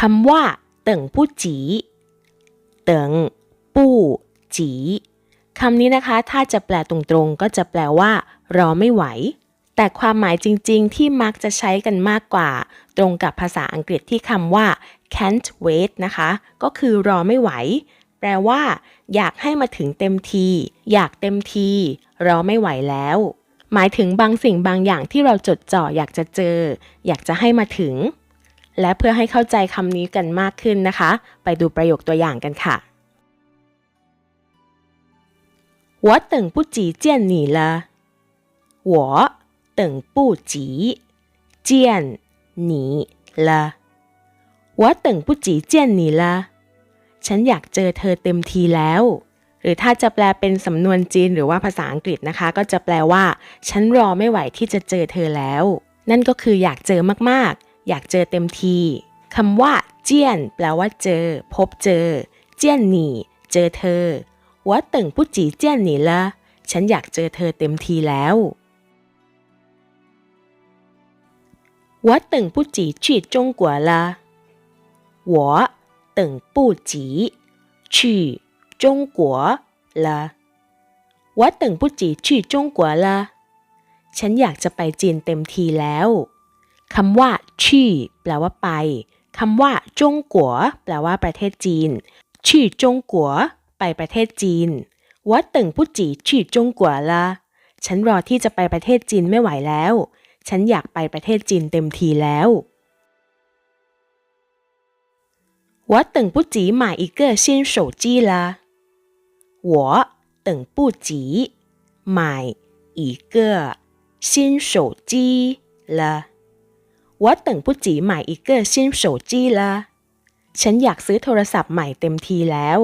คำว่าเติ่งปู้จีเติ่งปู้จีคำนี้นะคะ ถ้าจะแปลตรงๆ ก็จะแปลว่า รอไม่ไหว แต่ความหมายจริงๆ ที่มักจะใช้กันมากกว่า ตรงกับภาษาอังกฤษที่คำว่า can't wait นะคะ ก็คือรอไม่ไหว แปลว่า อยากให้มาถึงเต็มที อยากเต็มที รอไม่ไหวแล้ว หมายถึงบางสิ่งบางอย่างที่เราจดจ่ออยากจะเจอ อยากจะให้มาถึง และเพื่อให้เข้าใจคำนี้กันมากขึ้นนะคะ ไปดูประโยคตัวอย่างกันค่ะ我等不及见你了我等不及见你了我等不及见你了ฉันอยากเจอเธอเต็มทีแล้ว หรือถ้าจะแปลเป็นสำนวนจีนหรือว่าภาษาอังกฤษนะคะ ก็จะแปลว่า ฉันรอไม่ไหวที่จะเจอเธอแล้ว นั่นก็คืออยากเจอมากๆ อยากเจอเต็มทีคำว่า เจียน แปลว่าเจอ พบเจอ เจียนหนีเจอเธอวัวตึงผู้จีเจียนหนีละฉันอยากเจอเธอเต็มทีแล้ววัวตึงผู้จีชีจงกัวละหัวตึงผู้จีชีจงกัวละหัวตึงผู้จีชีจงกัวละฉันอยากจะไปจีนเต็มทีแล้ว คำว่าชี่แปลว่าไปคำว่าจงกัวแปลว่าประเทศจีนชี่จงกัวไปประเทศจีน我等不及去中国了ฉันรอที่จะไปประเทศจีนไม่ไหวแล้ว ฉันอยากไปประเทศจีนเต็มทีแล้ว我等不及买一个新手机了我等不及买一个新手机了 ว่าตึงผู้จีใหม่อีเกอร์ชินโฉจีละฉันอยากซื้อโทรศัพท์ใหม่เต็มทีแล้ว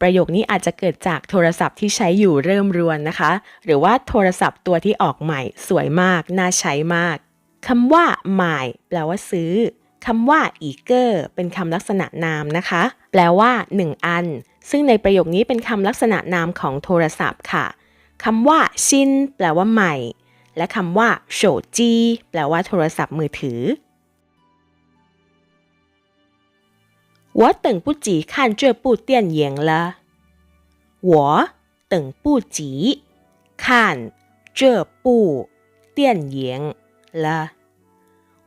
ประโยคนี้อาจจะเกิดจากโทรศัพท์ที่ใช้อยู่เริ่มรวนนะคะ หรือว่าโทรศัพท์ตัวที่ออกใหม่สวยมาก น่าใช้มากคำว่าใหม่แปลว่าซื้อคำว่าอีเกอร์เป็นคำลักษณะนามนะคะ แปลว่า 1 อัน ซึ่งในประโยคนี้เป็นคำลักษณะนามของโทรศัพท์ค่ะคำว่าชินแปลว่าใหม่ และคำว่าโฉจีแปลว่าโทรศัพท์มือถือ我等不及看这部电影了。我等不及看这部电影了。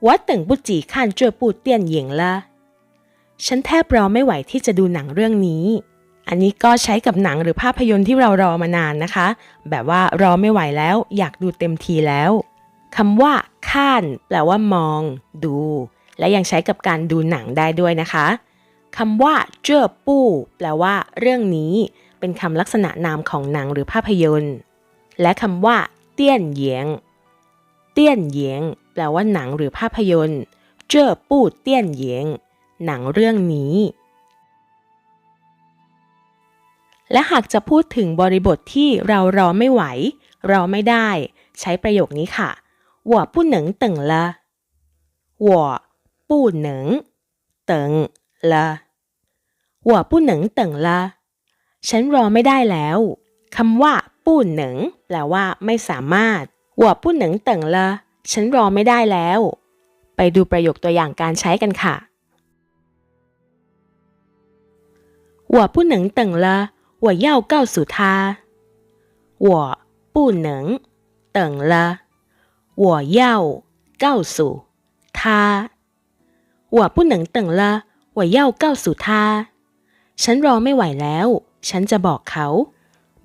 我等不及看这部电影了。ฉันแทบรอไม่ไหวที่จะดูหนังเรื่องนี้ อันนี้ก็ใช้กับหนังหรือภาพยนตร์ที่เรารอมานานนะคะ แบบว่ารอไม่ไหวแล้ว อยากดูเต็มทีแล้วคำว่าข้านแปลว่ามอง ดู และยังใช้กับการดูหนังได้ด้วยนะคะคำว่าเจ้อปู้แปลว่า เรื่องนี้ เป็นคำลักษณะนามของหนังหรือภาพยนตร์ และคำว่า เตี้ยนเหยียง เตี้ยนเหยียง แปลว่าหนังหรือภาพยนตร์ เจ้อปู้เตี้ยนเหยียง หนังเรื่องนี้ และหากจะพูดถึงบริบทที่เรารอไม่ไหว รอไม่ได้ ใช้ประโยคนี้ค่ะ我不能等了我不能等了我不能等了ฉันรอไม่ได้แล้วคำว่าปู้หนึ่งแปลว่า ไม่สามารถ我不能等了ฉันรอไม่ได้แล้ว ไปดูประโยคตัวอย่างการใช้กันค่ะ我不能等了 我要告诉他我不能等了我要告诉他我不能等了我要告诉他ฉันรอไม่ไหวแล้ว ฉันจะบอกเขา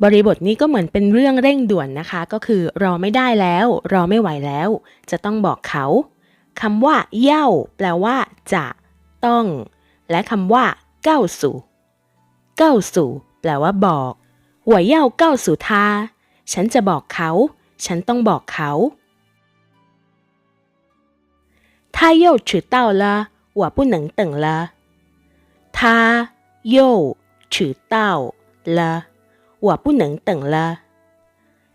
บริบทนี้ก็เหมือนเป็นเรื่องเร่งด่วนนะคะ ก็คือ รอไม่ได้แล้ว รอไม่ไหวแล้ว จะต้องบอกเขาคำว่า เย่า แปลว่า จะ ต้อง และคำว่า เก้าสู่ เก้าสู่ แปลว่าบอกหัวเย่าเก้าสู่ทาฉันจะบอกเขา ฉันต้องบอกเขา他又迟到了我不能等了他又迟到了，我不能等了。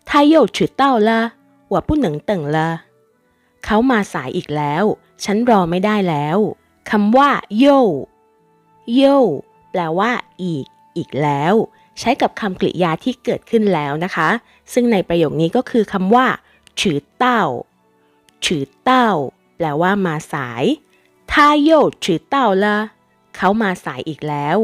他又迟到了，我不能等了。เขามาสายอีกแล้ว ฉันรอไม่ได้แล้วคำว่าโยโยแปลว่า อีก อีกแล้ว ใช้กับคำกริยาที่เกิดขึ้นแล้วนะคะ ซึ่งในประโยคนี้ก็คือคำว่าฉือเต้าฉือเต้าแปลว่ามาสาย他 他又迟到了เขามาสายอีกแล้ว